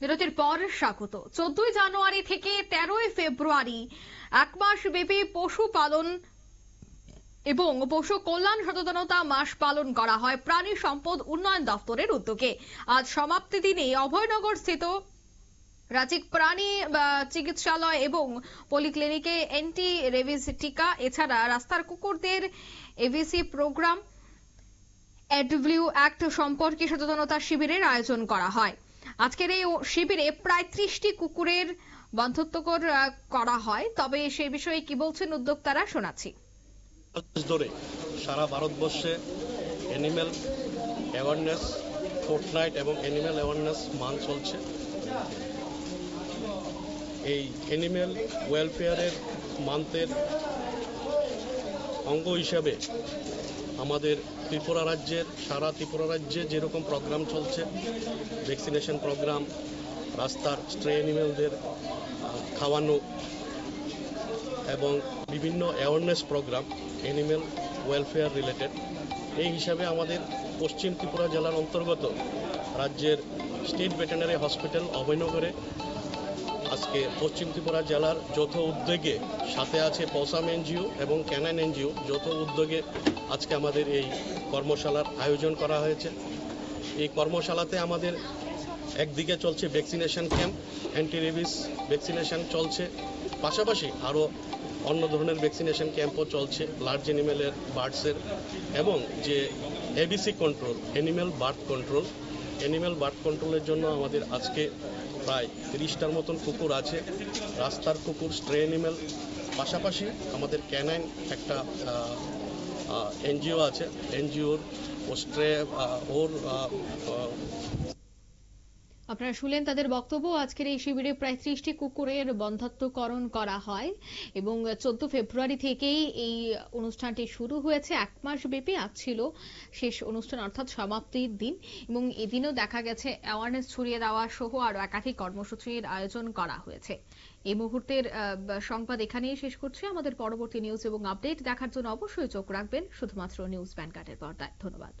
বিরতির পর স্বাগত। চোদ্দই জানুয়ারি থেকে তেরোই ফেব্রুয়ারি এক মাস ব্যাপী পশুপালন এবং পশু কল্যাণ সচেতনতা মাস পালন করা হয় প্রাণী সম্পদ উন্নয়ন দপ্তরের উদ্যোগে। আজ সমাপ্তি দিনে অভয়নগর স্থিত রাজ্যিক প্রাণী চিকিৎসালয় এবং পলিক্লিনিকে এন্টি রেবিস টিকা এছাড়া রাস্তার কুকুরদের এভিসি প্রোগ্রাম এডব্লিউ অ্যাক্ট সম্পর্কে সচেতনতা শিবিরের আয়োজন করা হয়। আজকের এই শিবিরে প্রায় ত্রিশটি কুকুরের বন্ধুত্বকর করা হয়। তবে সে বিষয়ে কি বলছেন উদ্যোক্তারা, শোনাচ্ছি। ধরে সারা ভারতবর্ষে অ্যানিম্যাল অ্যাওয়ারনেস ফোর্টনাইট এবং অ্যানিম্যাল অ্যাওয়ারনেস মান চলছে। এই অ্যানিম্যাল ওয়েলফেয়ারের মান্থের অঙ্গ হিসাবে আমাদের ত্রিপুরা রাজ্যের, সারা ত্রিপুরা রাজ্যে যেরকম প্রোগ্রাম চলছে ভ্যাকসিনেশন প্রোগ্রাম রাস্তার স্ট্রে অ্যানিমেলদের খাওয়ানো এবং বিভিন্ন awareness programme animal welfare related এই হিসাবে আমাদের পশ্চিম ত্রিপুরা জেলার অন্তর্গত রাজ্যের স্টেট ভেটেনারি হসপিটাল অভয়নগরে আজকে পশ্চিম ত্রিপুরা জেলার যৌথ উদ্যোগে সাথে আছে পসাম এনজিও এবং ক্যানাইন এনজিও। যৌথ উদ্যোগে আজকে আমাদের এই কর্মশালার আয়োজন করা হয়েছে। এই কর্মশালাতে আমাদের একদিকে চলছে vaccination camp anti rabies vaccination চলছে। পাশাপাশি আরও অন্য ধরনের ভ্যাকসিনেশন ক্যাম্পও চলছে লার্জ অ্যানিমেলের বার্ডসের এবং যে ABC control animal birth control animal birth কন্ট্রোলের জন্য আমাদের আজকে প্রায় তিরিশটার মতন কুকুর আছে। রাস্তার কুকুর স্ট্রে অ্যানিম্যাল পাশাপাশি আমাদের ক্যানাইন একটা এনজিও আছে। এনজিওর ও স্ট্রে ওর আপনারা শুনলেন তাদের বক্তব্য। আজকের এই শিবিরে প্রায় ত্রিশটি কুকুরের বন্ধাত্মকরণ করা হয় এবং চোদ্দ ফেব্রুয়ারি থেকেই এই অনুষ্ঠানটি শুরু হয়েছে। এক মাস ব্যাপী আজ ছিল শেষ অনুষ্ঠান, অর্থাৎ সমাপ্তির দিন এবং এদিনও দেখা গেছে অ্যাওয়ারনেস ছড়িয়ে দেওয়া সহ আরও একাধিক কর্মসূচির আয়োজন করা হয়েছে। এই মুহূর্তের সংবাদ এখানেই শেষ করছি। আমাদের পরবর্তী নিউজ এবং আপডেট দেখার জন্য অবশ্যই চোখ রাখবেন। শুধুমাত্র নিউজ ব্যানকার্ডের পর্দায়। ধন্যবাদ।